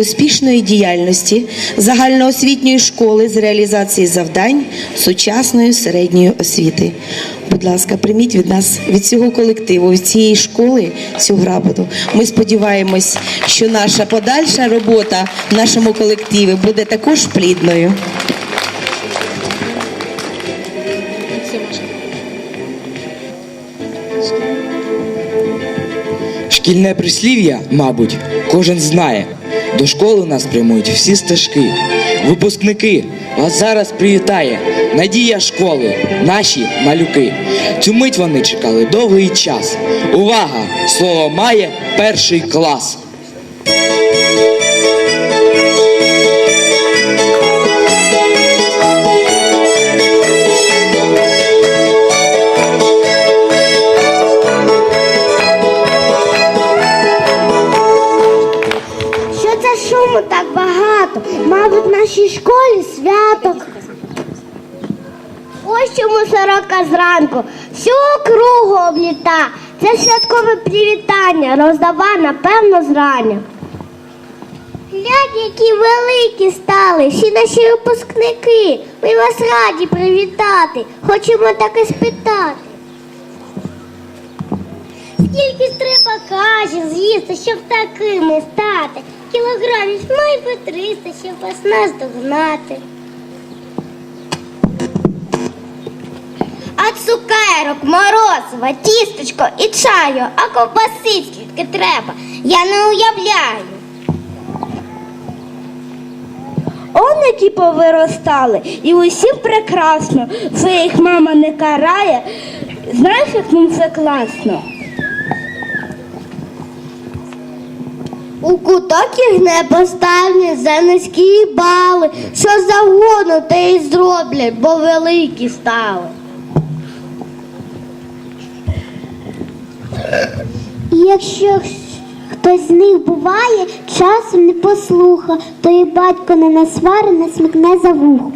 успішної діяльності загальноосвітньої школи з реалізації завдань сучасної середньої освіти. Будь ласка, прийміть від нас від цього колективу, від цієї школи цю грамоту. Ми сподіваємось, що наша подальша робота в нашому колективі буде також плідною. Шкільне прислів'я, мабуть, кожен знає. До школи нас прямують всі стежки. Випускники, вас зараз привітає надія школи, наші малюки. Цю мить вони чекали довгий час. Увага! Слово має перший клас. Школі свято. Ось чому сорока зранку всю округу обліта. Це святкове привітання, роздава, напевно, зрання. Глянь, які великі стали, всі наші випускники. Ми вас раді привітати. Хочемо таке спитати. Скільки треба каші з'їсти, щоб такими стати? Кілограмів ну і по 300, щоб вас наздогнати. А цукерок, морозива, тістечко і чаю, а ковбаси скільки треба, я не уявляю. Он які повиростали, і усім прекрасно. Це їх мама не карає. Знаєш, як їм це класно? У куток їх не поставлять за низькі бали, що завгодно те й зроблять, бо великі стали. Якщо хтось з них буває, часом не послуха, то і батько не насвари, не смикне за вухо.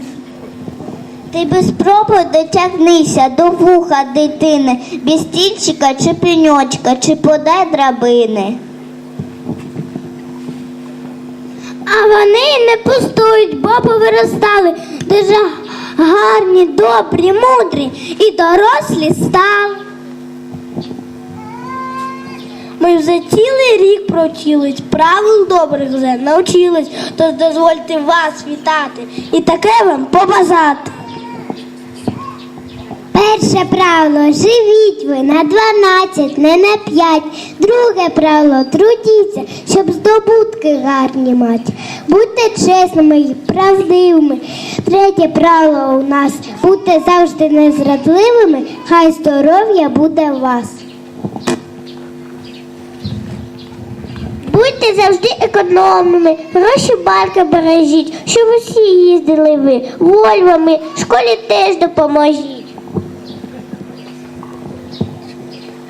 Ти без спроби дотягнися до вуха дитини, без стільчика чи пеньочка, чи подай драбини. А вони не пустують, бо повиростали, дуже гарні, добрі, мудрі. І дорослі стали. Ми вже цілий рік провчились, правил добрих вже навчились, тож дозвольте вас вітати і таке вам побажати. Перше правило живіть ви на 12, не на 5. Друге правило трудіться, щоб здобутки гарні мати. Будьте чесними і правдивими. Третє правило у нас будьте завжди незрадливими, хай здоров'я буде у вас. Будьте завжди економними, гроші банка бережіть, щоб усі їздили ви вольвами, школі теж допоможіть.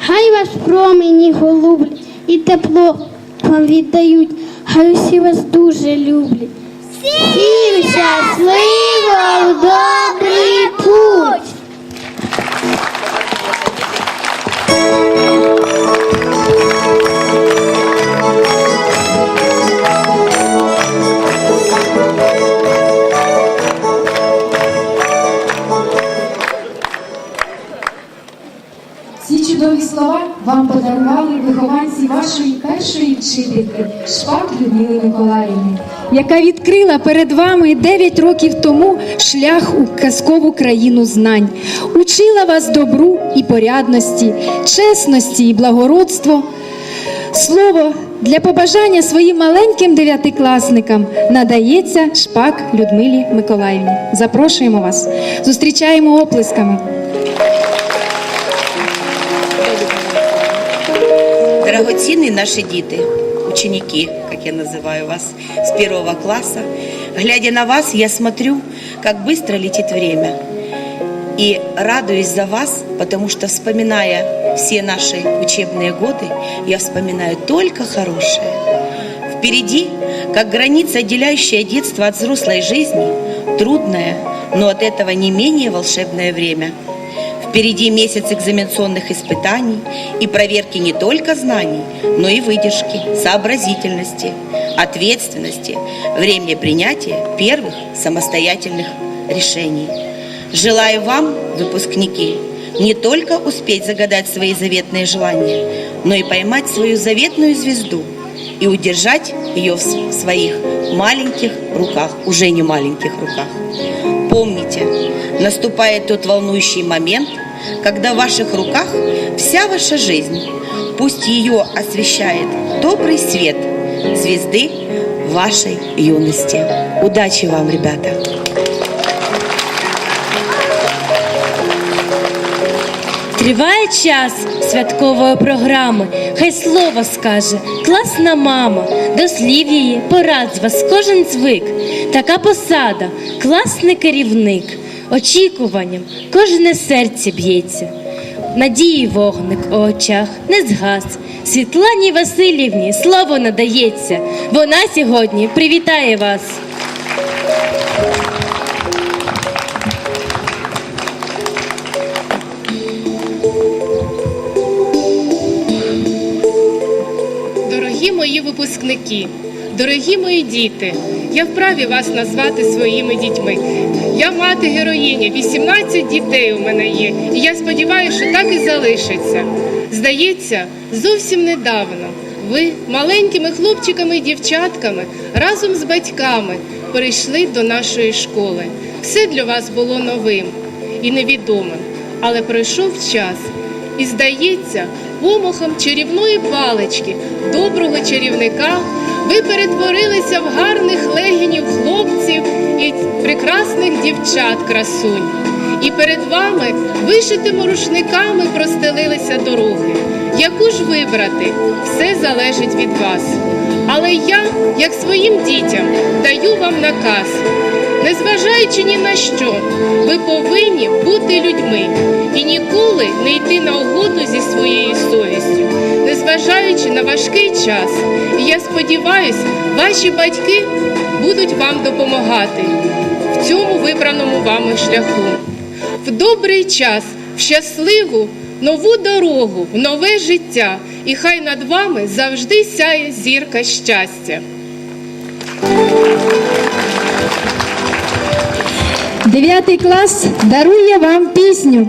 Хай вас промені голублять і тепло вам віддають, хай усі вас дуже люблять. Всім щасливо в добрий путь! Вам подарували вихованці вашої першої вчительки Шпак Людмили Миколаївни, яка відкрила перед вами 9 років тому шлях у казкову країну знань, учила вас добру і порядності, чесності і благородству. Слово для побажання своїм маленьким дев'ятикласникам надається Шпак Людмилі Миколаївні. Запрошуємо вас, зустрічаємо оплесками. Дорогоценные наши дети, ученики, как я называю вас, с первого класса, глядя на вас, я смотрю, как быстро летит время. И радуюсь за вас, потому что, вспоминая все наши учебные годы, я вспоминаю только хорошее. Впереди, как граница, отделяющая детство от взрослой жизни, трудное, но от этого не менее волшебное время. Впереди месяц экзаменационных испытаний и проверки не только знаний, но и выдержки, сообразительности, ответственности, времени принятия первых самостоятельных решений. Желаю вам, выпускники, не только успеть загадать свои заветные желания, но и поймать свою заветную звезду и удержать ее в своих маленьких руках, уже не маленьких руках. Помните, наступает тот волнующий момент, когда в ваших руках вся ваша жизнь. Пусть ее освещает добрый свет звезды вашей юности. Удачи вам, ребята! Триває час святкової програми. Хай слово скаже класна мама. До слів її порад з вас кожен звик. Така посада, класний керівник. Очікуванням кожне серце б'ється. Надії вогник у очах не згас. Світлані Васильівні слово надається. Вона сьогодні привітає вас. Дорогі мої випускники, дорогі мої діти, я вправі вас назвати своїми дітьми. Я мати героїня, 18 дітей у мене є, і я сподіваюся, що так і залишиться. Здається, зовсім недавно ви маленькими хлопчиками і дівчатками разом з батьками перейшли до нашої школи. Все для вас було новим і невідомим, але пройшов час. І здається, помахом чарівної палички, доброго чарівника, ви перетворилися в гарних легінів хлопців і прекрасних дівчат красунь. І перед вами вишитими рушниками простелилися дороги. Яку ж вибрати, все залежить від вас. Але я, як своїм дітям, даю вам наказ. Незважаючи ні на що, ви повинні бути людьми і ніколи не йти на угоду зі своєю совістю, незважаючи на важкий час. І я сподіваюся, ваші батьки будуть вам допомагати в цьому вибраному вами шляху. В добрий час, в щасливу нову дорогу, в нове життя, і хай над вами завжди сяє зірка щастя. Дев'ятий клас дарує вам пісню.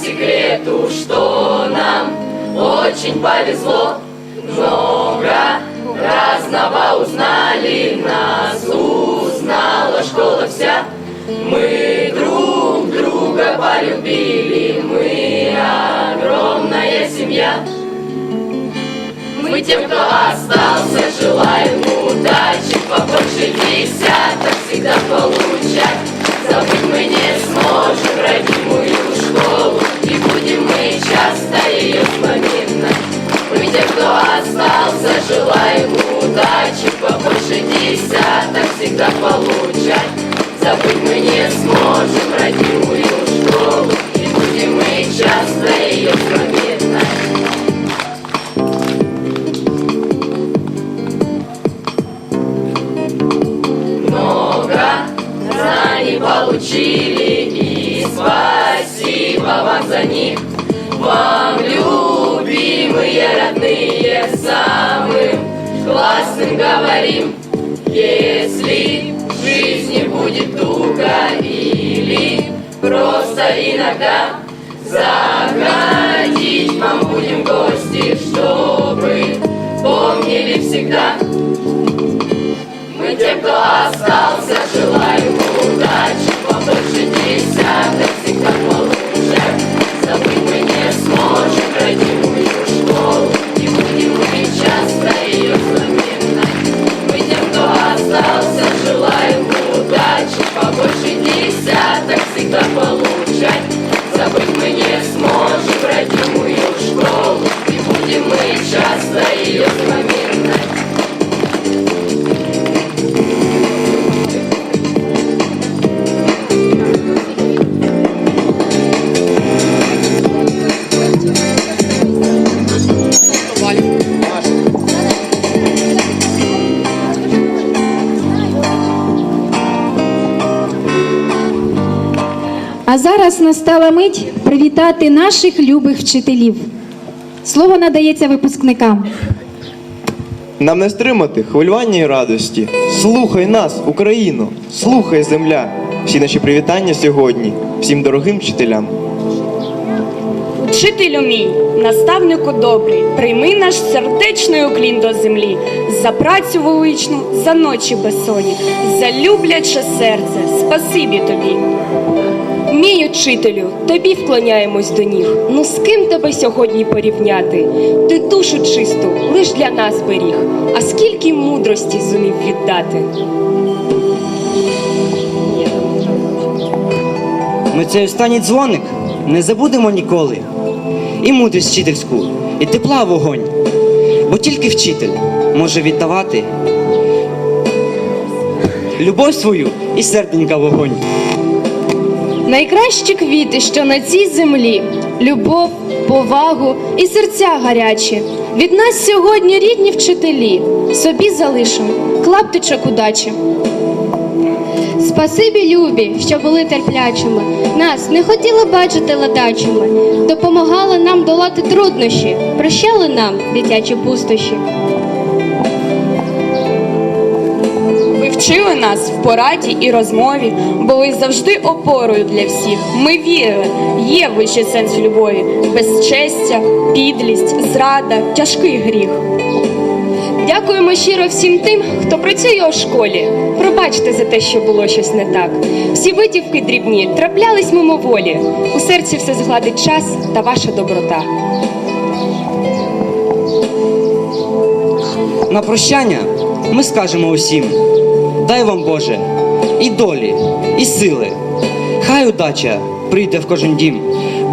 секрету, что нам очень повезло. Много разного узнали, нас узнала школа вся. Мы друг друга полюбили, мы огромная семья. Мы тем, кто остался, желаем удачи, побольше десяток всегда получать. Забыть мы не сможем родимую школу. Будем мы часто ее вспоминать. Мы те, кто остался, желаем удачи, побольше десяток всегда получать. взрослым говорим, если жизни будет туго или просто иногда заходить вам будем гости, чтобы помнили всегда. Мы те, кто остался, желаем удачи, побольше десяток, всегда полон. Зараз настала мить привітати наших любих вчителів. Слово надається випускникам. Нам не стримати хвилювання і радості. Слухай нас, Україно, слухай земля. Всі наші привітання сьогодні, всім дорогим вчителям. Учителю мій, наставнику добрий, прийми наш сердечний уклін до землі, за працю величну, за ночі безсонні, за любляче серце, спасибі тобі. Мій учителю, тобі вклоняємось до ніг. Ну з ким тебе сьогодні порівняти? Ти душу чисту лиш для нас беріг, а скільки мудрості зумів віддати. Ми цей останній дзвоник не забудемо ніколи. І мудрість вчительську, і тепла вогонь. Бо тільки вчитель може віддавати любов свою і серденька вогонь. Найкращі квіти, що на цій землі, любов, повагу і серця гарячі. Від нас сьогодні рідні вчителі, собі залишимо клаптичок удачі. Спасибі, любі, що були терплячими. Нас не хотіли бачити ледачими, допомагали нам долати труднощі, прощали нам дитячі пустощі. Вчили нас в пораді і розмові, були завжди опорою для всіх. Ми вірили, є вищий сенс любові, безчестя, підлість, зрада, тяжкий гріх. Дякуємо щиро всім тим, хто працює у школі. Пробачте за те, що було щось не так. Всі витівки дрібні траплялись мимоволі. У серці все згладить час та ваша доброта. На прощання ми скажемо усім: дай вам Боже, і долі, і сили. Хай удача прийде в кожен дім.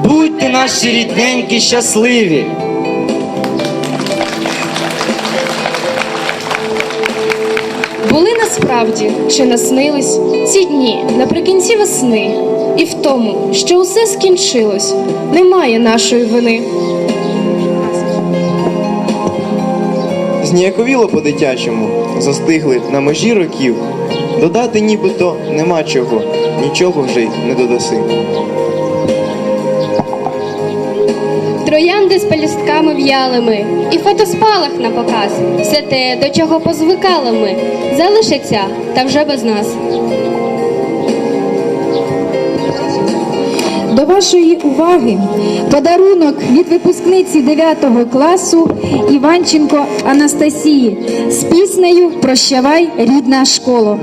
Будьте наші рідненькі, щасливі! Були насправді чи наснились ці дні наприкінці весни, і в тому, що усе скінчилось, немає нашої вини. Зніяковіло по-дитячому, застигли на межі років. Додати нібито нема чого, нічого вже й не додаси. Троянди з пелюстками в'ялими, і фотоспалах на показ. Все те, до чого позвикали ми, залишиться та вже без нас. Вашої уваги подарунок від випускниці 9 класу Іванченко Анастасії з піснею Прощавай, рідна школа.